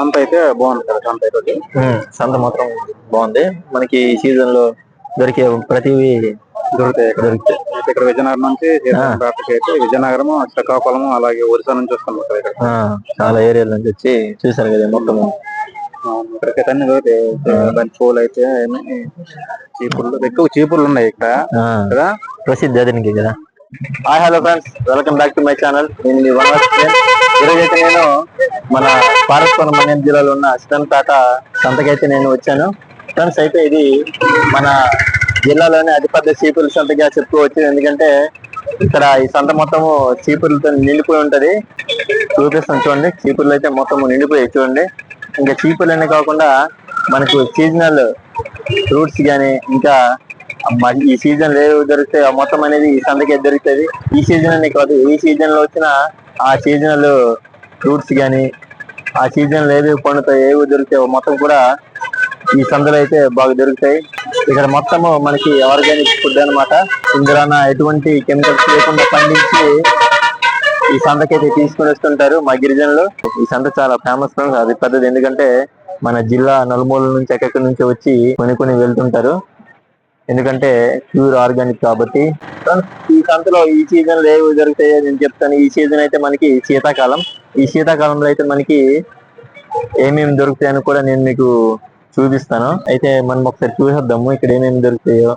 సంత అయితే బాగుంది కదా సంత అయితే సంత మాత్రం బాగుంది. మనకి ఈ సీజన్లో దొరికే ప్రతివి దొరుకుతాయి ఇక్కడ. దొరుకుతాయి. ఇక్కడ విజయనగరం నుంచి అయితే విజయనగరం శ్రీకాకుళం అలాగే ఒరిస్సా నుంచి వస్తాం ఇక్కడ. చాలా ఏరియాల నుంచి వచ్చి చూసారు కదా మొత్తం. అన్ని దొరుకుతాయి బంతి పూలు అయితే చీపుర్లు ఎక్కువ చీపుర్లు ఉన్నాయి ఇక్కడ. కదా? ప్రసిద్ధి దీనికి కదా. Hi hello friends welcome back to my channel నేను ఈరోజైతే నేను మన పారస్పురం మన్యం జిల్లాలో ఉన్న అసితంపేట సంతకైతే నేను వచ్చాను. ఫ్రెండ్స్ అయితే ఇది మన జిల్లాలోనే అతిపెద్ద సీపుల సంతగా చెప్పుకోవచ్చు ఎందుకంటే ఇక్కడ ఈ సంత మొత్తము చీపుర్లతో నిండిపోయి ఉంటది. చూపిస్తాను చూడండి. చీపుర్లు అయితే మొత్తం నిండిపోయి చూడండి. ఇంకా చీపుర్లనే కాకుండా మనకు సీజనల్ ఫ్రూట్స్ కానీ ఇంకా ఈ సీజన్ ఏవి దొరుకుతాయి మొత్తం అనేది ఈ సంతకే దొరుకుతుంది. ఈ సీజన్ అనే కాదు ఏ సీజన్లో వచ్చిన ఆ సీజనల్ ఫ్రూట్స్ కానీ ఆ సీజన్లో ఏవి పండుతాయి ఏవి దొరుకుతాయో మొత్తం కూడా ఈ సందులో అయితే బాగా దొరుకుతాయి. ఇక్కడ మొత్తము మనకి ఆర్గానిక్ ఫుడ్ అన్నమాట. ఇందులో ఎటువంటి కెమికల్స్ లేకుండా పండించి ఈ సంతకైతే తీసుకుని వస్తుంటారు మా గిరిజనులు. ఈ సంత చాలా ఫేమస్ అది పెద్దది ఎందుకంటే మన జిల్లా నలుమూల నుంచి ఎక్కడి నుంచి వచ్చి కొనుక్కొని వెళ్తుంటారు. ఎందుకంటే ప్యూర్ ఆర్గానిక్ కాబట్టి. ఈ ఈ సీజన్లో ఏవి దొరుకుతాయో నేను చెప్తాను. ఈ సీజన్ అయితే మనకి శీతాకాలం. ఈ శీతాకాలంలో అయితే మనకి ఏమేమి దొరుకుతాయని కూడా నేను మీకు చూపిస్తాను. అయితే మనం ఒకసారి చూసేద్దాము ఇక్కడ ఏమేమి దొరుకుతాయో.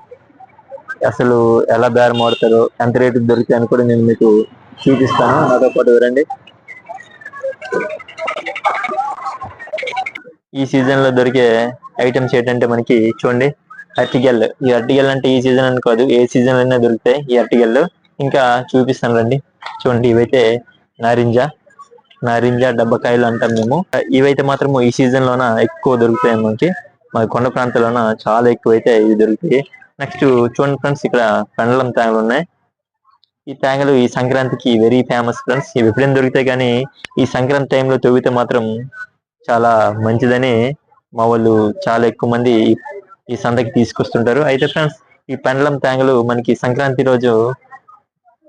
అసలు ఎలా బేరం ఆడతారు ఎంత రేటు దొరుకుతాయని కూడా నేను మీకు చూపిస్తాను. నాతో పాటు రండి ఈ సీజన్లో దొరికే ఐటమ్స్ ఏంటంటే మనకి చూడండి. అరటిగెల్ ఈ అరటిగెల్ అంటే ఈ సీజన్ అని కాదు ఏ సీజన్ అయినా దొరుకుతాయి ఈ అరటిగెల్ ఇంకా చూపిస్తాను రండి. చూడండి ఇవైతే నారింజ నారింజ డబ్బకాయలు అంటాం మేము. ఇవైతే మాత్రం ఈ సీజన్ లోన ఎక్కువ దొరుకుతాయి మనకి. మా కొండ ప్రాంతాల్లోన చాలా ఎక్కువ అయితే ఇవి దొరుకుతాయి. నెక్స్ట్ చూడండి ఫ్రెండ్స్ ఇక్కడ పెండలం తేగలు ఉన్నాయి. ఈ తేగలు ఈ సంక్రాంతికి వెరీ ఫేమస్ ఫ్రెండ్స్. ఇవి ఎప్పుడైనా దొరుకుతాయి కానీ ఈ సంక్రాంతి టైంలో తవ్వితే మాత్రం చాలా మంచిదని మా వాళ్ళు చాలా ఎక్కువ మంది ఈ- సందకి తీసుకొస్తుంటారు. అయితే ఫ్రెండ్స్ ఈ పెండలం తేంగలు మనకి సంక్రాంతి రోజు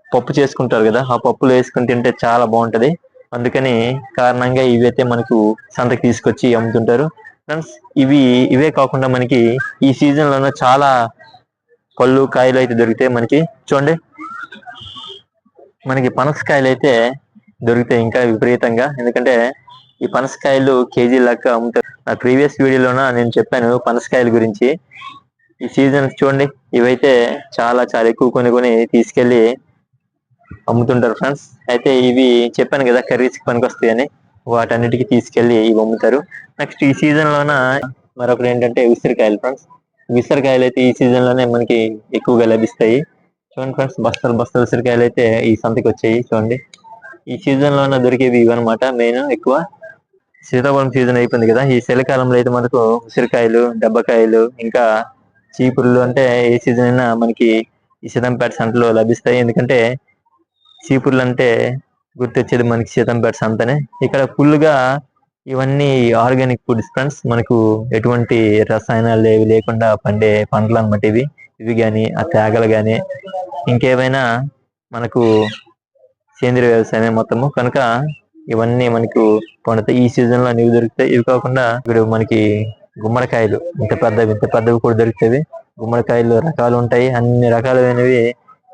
పప్పు చేసుకుంటారు కదా ఆ పప్పులు వేసుకుని తింటే చాలా బాగుంటది. అందుకని కారణంగా ఇవి అయితే మనకు సంతకి తీసుకొచ్చి అమ్ముతుంటారు. ఫ్రెండ్స్ ఇవి ఇవే కాకుండా మనకి ఈ సీజన్లోనే చాలా పళ్ళు కాయలు అయితే దొరుకుతాయి మనకి చూడండి. మనకి పనసకాయలు అయితే దొరుకుతాయి ఇంకా విపరీతంగా. ఎందుకంటే ఈ పనసకాయలు కేజీ లెక్క అమ్ముతారు నా ప్రీవియస్ వీడియోలోన నేను చెప్పాను పనసకాయల గురించి. ఈ సీజన్ చూడండి ఇవైతే చాలా చాలా ఎక్కువ కొని కొని తీసుకెళ్ళి అమ్ముతుంటారు ఫ్రెండ్స్ అయితే ఇవి చెప్పాను కదా కర్రీస్ పనికొస్తాయని. వాటన్నిటికీ తీసుకెళ్ళి ఇవి అమ్ముతారు. నెక్స్ట్ ఈ సీజన్ లోన మరొకటి ఏంటంటే ఉసిరికాయలు ఫ్రెండ్స్ ఉసిరికాయలు అయితే ఈ సీజన్లోనే మనకి ఎక్కువగా లభిస్తాయి. చూడండి ఫ్రెండ్స్ బస్తాలు బస్తలు ఉసిరికాయలు అయితే ఈ సంతకి వచ్చాయి చూడండి. ఈ సీజన్ లోన దొరికేవి ఇవన్నమాట మెయిన్ ఎక్కువ. సీతాఫలం సీజన్ అయిపోయింది కదా. ఈ చలికాలంలో అయితే మనకు ఉసిరికాయలు దెబ్బకాయలు ఇంకా చీపుర్లు అంటే ఏ సీజన్ అయినా మనకి ఈ సీతంపేట సంతలో లభిస్తాయి. ఎందుకంటే చీపుర్లు అంటే గుర్తొచ్చేది మనకి సీతంపేట సంతనే. ఇక్కడ ఫుల్గా ఇవన్నీ ఆర్గానిక్ ఫుడ్స్ ఫ్రెండ్స్. మనకు ఎటువంటి రసాయనాలు ఏవి లేకుండా పండే పంటలు అన్నమాట ఇవి. ఇవి కానీ ఆ తేగలు కానీ ఇంకేమైనా మనకు సేంద్రియ వ్యవసాయమే మొత్తము. కనుక ఇవన్నీ మనకు పండుతాయి ఈ సీజన్లో అనేవి దొరుకుతాయి. ఇవి కాకుండా ఇప్పుడు మనకి గుమ్మడికాయలు ఇంత పెద్దవి ఇంత పెద్దవి కూడా దొరుకుతాయి. గుమ్మడికాయలు రకాలు ఉంటాయి. అన్ని రకాలైనవి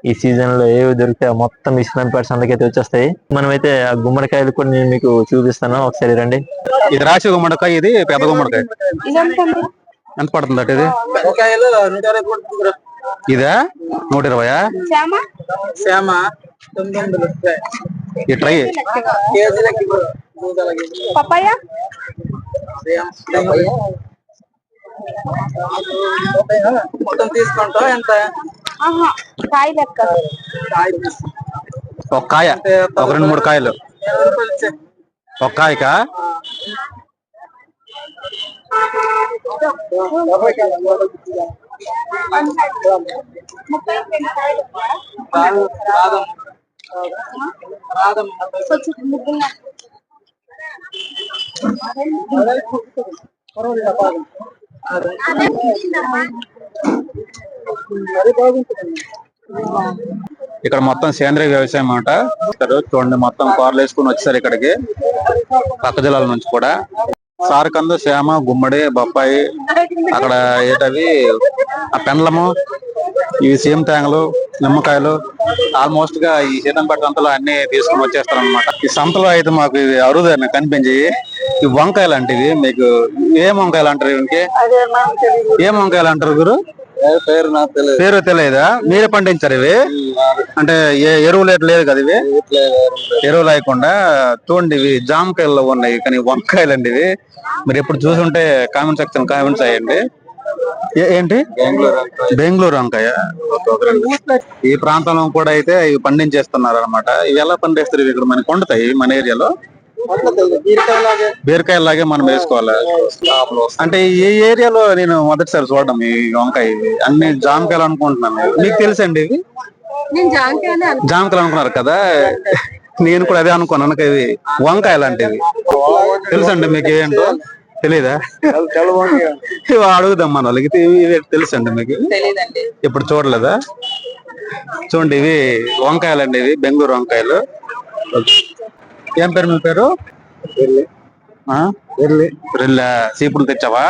ఈ సీజన్లో ఏవి దొరుకుతాయి మొత్తం ఇస్లాంపేట సంతకైతే వచ్చేస్తాయి. మనమైతే ఆ గుమ్మడికాయలు కూడా నేను మీకు చూపిస్తాను. ఒకసారి రండి. ఇది రాసి గుమ్మడికాయ ఇది పెద్ద గుమ్మడికాయ. ఎంత పడుతుంది అటు ఇది ఇదా? నూట ఇరవయా? శ్యామ? శ్యామ తొమ్మిది వందలు వస్తాయి. ఈ ట్రై కేజీలకి పపాయ? మొత్తం తీసుకుంటాం ఎంత ఆహా కాయ లెక్క. ఒక కాయ ఒక రెండు మూడు కాయలు. ఒక కాయకా? ముప్పై రెండు కాయలు ఇక్కడ మొత్తం సేంద్రియ వ్యవసాయం అనమాట చూడండి మొత్తం కార్లు వేసుకుని వచ్చేసారు ఇక్కడికి పక్క జిల్లాల నుంచి కూడా సారకందు శ్యామ గుమ్మడి బొప్పాయి అక్కడ ఏటవి ఆ పెండ్లము ఇవి సీమ తేంగలు నిమ్మకాయలు ఆల్మోస్ట్గా ఈ సీతంపేట సంతలో అన్ని తీసుకొని వచ్చేస్తారు అనమాట ఈ సంతలో అయితే మాకు ఇవి అరుదైన కనిపించి ఈ వంకాయలు లాంటివి మీకు ఏం వంకాయలు అంటారు ఇంకే ఏం వంకాయలు అంటారు గురు? పేరు నాకు తెలియదు పేరు తెలియదా మీరే పండించారు ఇవి? అంటే ఏ ఎరువులు లేదు కదా ఇవి? ఎరువు లేకుండా చూడండి ఇవి జామకాయల్లో ఉన్నాయి కానీ వంకాయలు అండి ఇవి. మీరు ఎప్పుడు చూసుంటే కామెంట్ సెక్షన్ కామెంట్స్ అయ్యండి ఏంటి? బెంగళూరు వంకాయ ఈ ప్రాంతంలో కూడా అయితే ఇవి పండించేస్తున్నారు అనమాట ఇవి ఎలా పండిస్తారు? ఇక్కడ మనకి వండుతాయి మన ఏరియాలో. బీరకాయ లాగే మనం వేసుకోవాలి. అంటే ఈ ఏరియాలో నేను మొదటిసారి చూడడం ఈ వంకాయ అన్ని జామకాయలు అనుకుంటున్నాను. మీకు తెలుసండి ఇవి? జామకాయలు అనుకున్నారు కదా? నేను కూడా అదే అనుకున్నాను. ఇవి వంకాయ లాంటివి. తెలుసండి మీకు ఏంటో? తెలీదా? ఇవి అడుగుదాం మన వాళ్ళకి. ఇవి ఇవి తెలుసండి మీకు? తెలియదండి ఇప్పుడు చూడలేదా? చూడండి ఇవి వంకాయలు అండి ఇవి బెంగళూరు వంకాయలు. ఏం పేరు మీ పేరు? చీపులు తెచ్చావా?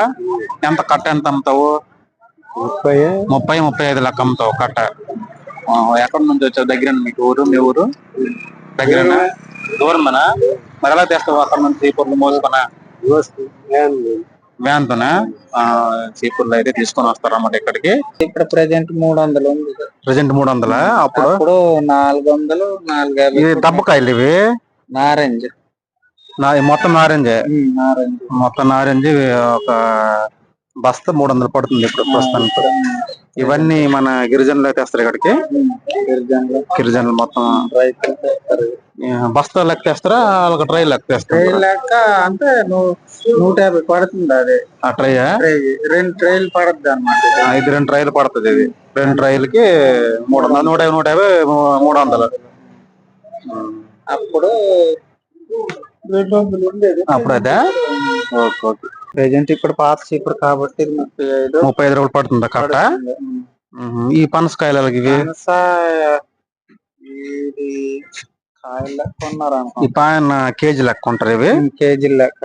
ఎంత కట్ట ఎంత అమ్ముతావు? ముప్పై. ముప్పై ముప్పై ఐదు లెక్క అమ్ముతావు కట్ట. ఆ, ఎక్కడి నుంచి వచ్చావు? దగ్గర మీకు ఊరు? మీ ఊరు? దగ్గర దూరమేనా? మరి ఎలా తెస్తావు అక్కడ నుంచి చీపుర్లు మోసుకున్నా? వ్యాన్ తోనా చీపుర్లు అయితే తీసుకొని వస్తారు అన్నమాట ఇక్కడికి. ఇక్కడ ప్రజెంట్ మూడు వందలు ఉంది. ప్రజెంట్ మూడు వందల అప్పుడు నాలుగు వందలు నాలుగు ఇవి దబ్బకాయలు ఇవి? నారెంజ్. మొత్తం నారింజే? నారెంజ్. మొత్తం నారింజ ఒక బస్తా మూడు వందలు పడుతుంది ఇప్పుడు ప్రస్తుతానికి. ఇవన్నీ మన గిరిజనులు తెస్తారు ఇక్కడికి? గిరిజనులు. గిరిజనులు మొత్తం. రైతులు బస్తా లెక్క తెస్తారా వాళ్ళకి ట్రై లెక్క ట్రైల్ లెక్క అంటే నూట యాభై పడుతుంది అది? ఆ ట్రై ట్రై రెండు ట్రైల్ పడుతుంది అనమాట ఇది. రెండు ట్రైలు పడుతుంది ఇది. రెండు ట్రైలకి మూడు వందలు నూట యాభై నూట యాభై మూ- మూడు వందలు. అప్పుడు రెండు వందలు ఉండేది. అప్పుడు అదే? Okay okay. ప్రజెంట్ ఇప్పుడు పాత చీపురు కాబట్టి ఇది ముప్పై ఐదు. ముప్పై ఐదు రూపాయలు పడుతుందా కట్ట ఉహు. ఈ పనసకాయలకి ఇవి? పనస ఇది ఈ పాయన కేజీ లెక్క ఉంటారు ఇవి? కేజీ లెక్క.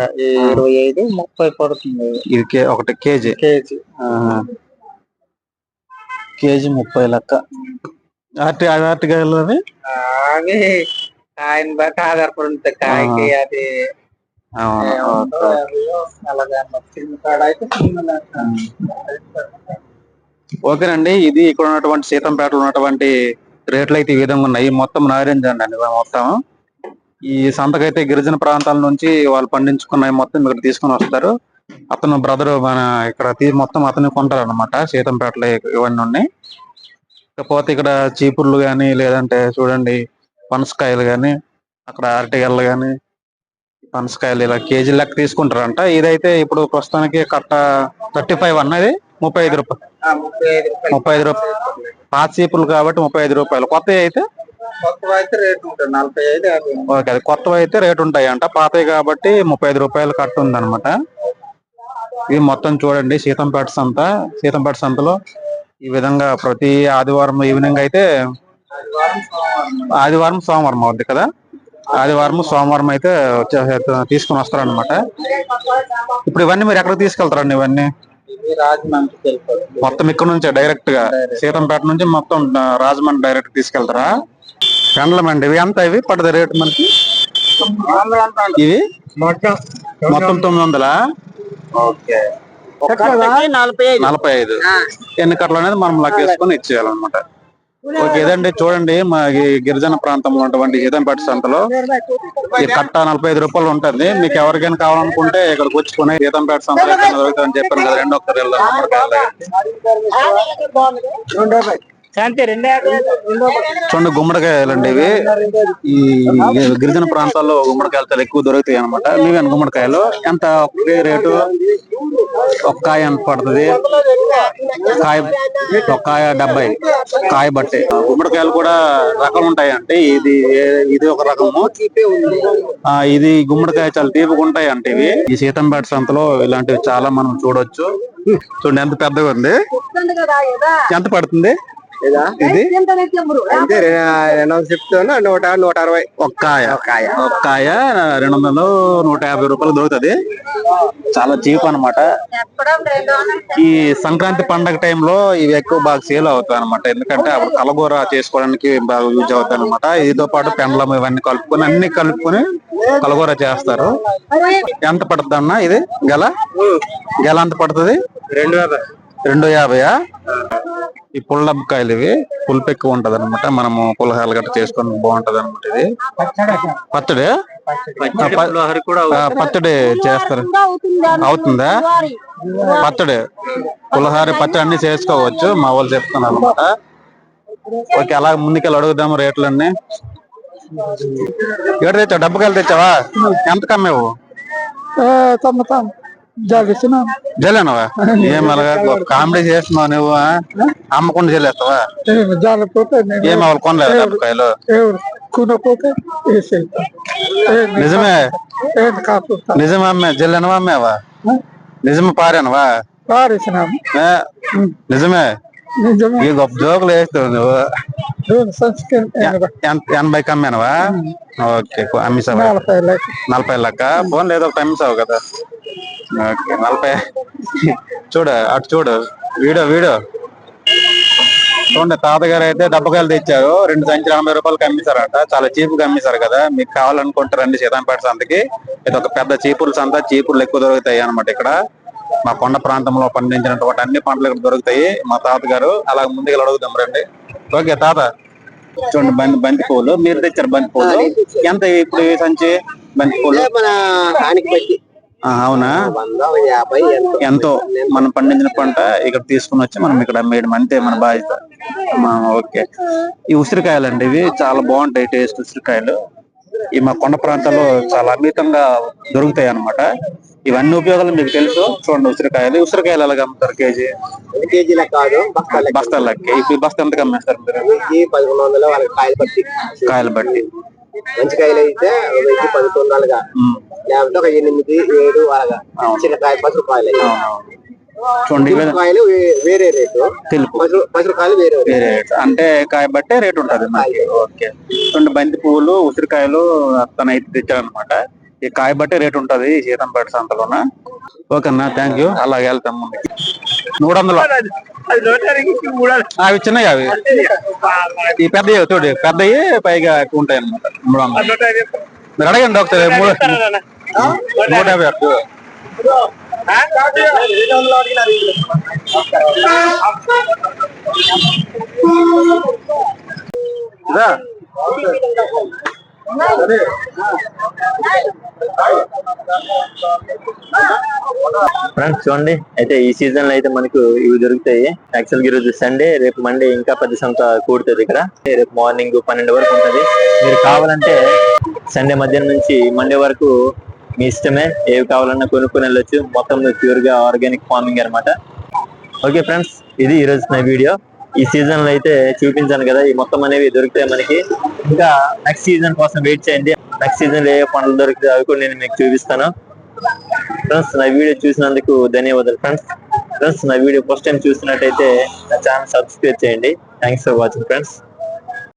ఇరవై ఐదు ముప్పై పడుతుంది. ఇది ఒకటి కేజీ. కేజీ. కేజీ ముప్పై లెక్క. అరటి అవి అరటికాయలు అవి? అవి కాయని బట్టి ఆధారపడి ఉంటాయి. కాయకి అది ఓకేనండి. ఇది ఇక్కడ ఉన్నటువంటి సీతంపేటలో ఉన్నటువంటి రేట్లు అయితే ఈ విధంగా ఉన్నాయి. మొత్తం నారింజ అండి మొత్తం. ఈ సంతకైతే గిరిజన ప్రాంతాల నుంచి వాళ్ళు పండించుకున్నవి మొత్తం ఇక్కడ తీసుకొని వస్తారు. అతను బ్రదర్ మన ఇక్కడ తీ- మొత్తం అతను కొంటారు అనమాట సీతంపేటలో ఇవన్నీ ఉన్నాయి. ఇకపోతే ఇక్కడ చీపుర్లు గాని లేదంటే చూడండి పనసకాయలు గాని అక్కడ అరటిగల్లు గాని పనసకాయలు ఇలా కేజీ లెక్క తీసుకుంటారంట. ఇదైతే ఇప్పుడు ప్రస్తుతానికి కట్ట థర్టీ ఫైవ్ అన్నది. ముప్పై ఐదు రూపాయలు. ముప్పై ఐదు రూపాయలు పాత చీపులు కాబట్టి ముప్పై ఐదు రూపాయలు. కొత్త అయితే? ఓకే అది కొత్తవి అయితే రేట్ ఉంటాయి అంట పాతవి కాబట్టి ముప్పై ఐదు రూపాయలు కట్టు ఉంది అనమాట ఇది మొత్తం చూడండి సీతంపేట సంత. సీతంపేట సంతలో ఈ విధంగా ప్రతి ఆదివారం ఈవినింగ్ అయితే ఆదివారం సోమవారం అవుద్ది కదా? ఆదివారం సోమవారం అయితే వచ్చే తీసుకుని వస్తారనమాట ఇప్పుడు ఇవన్నీ మీరు ఎక్కడికి తీసుకెళ్తారండి ఇవన్నీ? ఇవి రాజమండ్రికి వెళ్ళిపోతుంది మొత్తం ఇక్కడ నుంచే డైరెక్ట్గా? సీతంపేట నుంచి మొత్తం రాజమండ్రి డైరెక్ట్ తీసుకెళ్తారా? పెండ్లమండి ఇవి ఎంత ఇవి? పడదు రేట్ మనకి? ఇవి? మొత్తం తొమ్మిది వందలా? ఓకే. నలభై ఐదు. నలభై ఐదు. ఎన్ని కట్టలు అనేది మనం లెక్కేసుకొని ఇచ్చేయాలన్నమాట. ఓకే ఇదండి చూడండి మా ఈ గిరిజన ప్రాంతంలో ఉన్నటువంటి సీతంపేట సంతలో ఈ కట్ట నలభై ఐదు రూపాయలు ఉంటుంది. మీకు ఎవరికైనా కావాలనుకుంటే ఇక్కడికి వచ్చి కొనే సీతంపేట సంతలో దొరుకుతుందని చెప్పాను కదా రెండో ఒకసారి వెళ్దాం చూడండి గుమ్మడికాయలండి ఇవి. ఈ గిరిజన ప్రాంతాల్లో గుమ్మడికాయలు చాలా ఎక్కువ దొరుకుతాయి అనమాట మీవేనా గుమ్మడికాయలు. ఎంత ఒకే రేటు? ఒక కాయ ఎంత పడుతుంది? కాయ ఒక కాయ డెబ్బై కాయ బట్టి. గుమ్మడికాయలు కూడా రకాలు ఉంటాయి అంటే ఇది ఇది ఒక రకము. ఆ ఇది గుమ్మడికాయ చాలా తీపిగా ఉంటాయి అంటే ఇవి. ఈ సీతంపేట సంతలో ఇలాంటివి చాలా మనం చూడొచ్చు. చూడండి ఎంత పెద్దగా ఉంది. ఎంత పడుతుంది? ఇది? అంటే రెండు వందలు చెప్తాను నూట నూట అరవై. ఒక్కాయ. ఒక్కాయ. రెండు వందలు నూట యాభై రూపాయలు దొరుకుతుంది. చాలా చీప్ అన్నమాట. ఈ సంక్రాంతి పండగ టైంలో ఇవి ఎక్కువ బాగా సేల్ అవుతాయి అనమాట ఎందుకంటే అప్పుడు కలగూర చేసుకోవడానికి బాగా యూజ్ అవుతాయి అనమాట ఇదితో పాటు పెండలం ఇవన్నీ కలుపుకొని అన్ని కలుపుకొని కలగూర చేస్తారు. ఎంత పడుతుంది అన్న ఇది? గెల? గెల ఎంత పడుతుంది? రెండు యాభై రెండు యాభైయా? ఈ పుల్లబ్బకాయలు ఇవి. పులుపు ఎక్కువ ఉంటది అనమాట మనము పులహాలు గట్ట చేసుకొని బాగుంటది అనమాట ఇది. పచ్చడి? ఆ, పచ్చడి చేస్తారు. అవుతుందా? పచ్చడి. పులహారి పచ్చడి అన్ని చేసుకోవచ్చు. మా వాళ్ళు చెప్తున్నారు అనమాట ఓకే అలా ముందుకెళ్ళి అడుగుదాము రేట్లన్నీ. ఎక్కడ తెచ్చావు? డబ్బుకాయలు తెచ్చావా? ఎంత కమ్మేవు జలేనవా ఏం అలాగా కామెడీ చేస్తున్నావు నువ్వు? అమ్మకుండా చెల్లేస్తావా ఏం కొనలేదు నిజమే. నిజమే అమ్మే జల్లెనవా అమ్మేవా? నిజమే పారానవా? నిజమే నిజమే. ఈ గొప్ప జోకులు వేస్తావు నువ్వు. ఎనభై కమ్మేనవా ఓకే అమ్మిసావా నలభై లెక్క. ఫోన్ లేదో ఒకటి అమ్మిసావు కదా. ఓకే నలభై. చూడు అటు చూడు. వీడియో వీడియో చూడండి తాతగారు అయితే డబ్బకాయలు తెచ్చారు. రెండు సంచులు ఎనభై రూపాయలకి అమ్మిసారట చాలా చీప్గా అమ్మిసారు కదా. మీకు కావాలనుకుంటే రండి సీతంపేట సంతకి ఇది ఒక పెద్ద చీపుల సంత చీపుర్లు ఎక్కువ దొరుకుతాయి అన్నమాట ఇక్కడ. మా కొండ ప్రాంతంలో పండించినటువంటి అన్ని పంటలు ఇక్కడ దొరుకుతాయి. మా తాతగారు అలా ముందుకు అడుగుదాం రండి. ఓకే తాత. చూడండి బంతి బంతి పూలు. మీరు తెచ్చారు బంతి పూలు. ఎంత ఇప్పుడు సంచి బంతి అవునా? ఎంత. మనం పండించిన పంట ఇక్కడ తీసుకుని వచ్చి మనం ఇక్కడ అమ్మేయడం అంతే మన బాధ్యత. ఓకే. ఈ ఉసిరికాయలు అండి ఇవి చాలా బాగుంటాయి టేస్ట్ ఉసిరికాయలు. ఈ మా కొండ ప్రాంతాల్లో చాలా అమితంగా దొరుకుతాయి అన్నమాట. ఇవన్నీ ఉపయోగాలు మీకు తెలుసు? చూడండి ఉసిరికాయలు. ఉసిరికాయలు ఎలాగ అమ్ముతారు కేజీ? కేజీల కాదు. బస్తాల బస్తాలకి ఇప్పుడు బస్తా ఎంతకు అమ్మేస్తారు మీరు? పదకొండు వందలు వాళ్ళకి కాయలు బట్టి కాయలు బట్టి మంచి కాయలు అయితే వెయ్యి పదకొండు వందలుగా. లేకపోతే ఒక ఎనిమిది ఏడు అలాగా చిన్న కాయ పది రూపాయలు. చూడండి కాయలు వేరే రేటు. తెలుపు. రూపాయలు వేరే రేటు. వేరే రేట్. అంటే కాయ బట్టే రేట్ ఉంటది ఓకే. రెండు బంతి పువ్వులు ఉసిరికాయలు తన అయితే తెచ్చాడనమాట ఈ కాయ బట్టే రేట్ ఉంటది సీతంపేట సంతలోన? ఓకే అన్న థ్యాంక్ యూ అలాగే వెళ్తాం ముందుకి. మూడు వందలు అవి చిన్నవి అవి. ఈ పెద్దవి చూడు పెద్దవి పైగా ఎక్కువ ఉంటాయి అనమాట మూడు వందలు మీరు అడగండి ఒకసారి మూడు నూట యాభై అట్టు. ఇదా? ఫ్రెండ్స్ చూడండి. అయితే ఈ సీజన్లో అయితే మనకు ఇవి దొరుకుతాయి. యాక్చువల్గా ఈరోజు సండే రేపు మండే ఇంకా పెద్ద సంత కూడుతుంది ఇక్కడ. రేపు మార్నింగ్ పన్నెండు వరకు ఉంటుంది. మీరు కావాలంటే సండే మధ్యాహ్నం నుంచి మండే వరకు మీ ఇష్టమే. ఏవి కావాలన్నా కొనుక్కొని వెళ్ళొచ్చు. మొత్తం ప్యూర్గా ఆర్గానిక్ ఫార్మింగ్ అన్నమాట. ఓకే ఫ్రెండ్స్ ఇది ఈ రోజు నా వీడియో ఈ సీజన్లో అయితే చూపించాను కదా ఈ మొత్తం అనేవి దొరుకుతాయి మనకి. ఇంకా నెక్స్ట్ సీజన్ కోసం వెయిట్ చేయండి. నెక్స్ట్ సీజన్లో ఏ పండ్లు దొరుకుతాయి అవి కూడా నేను మీకు చూపిస్తాను. ఫ్రెండ్స్ నా వీడియో చూసినందుకు ధన్యవాదాలు. ఫ్రెండ్స్ ఫ్రెండ్స్ నా వీడియో ఫస్ట్ టైం చూసినట్టయితే నా ఛానల్ సబ్స్క్రైబ్ చేయండి. Thanks for watching friends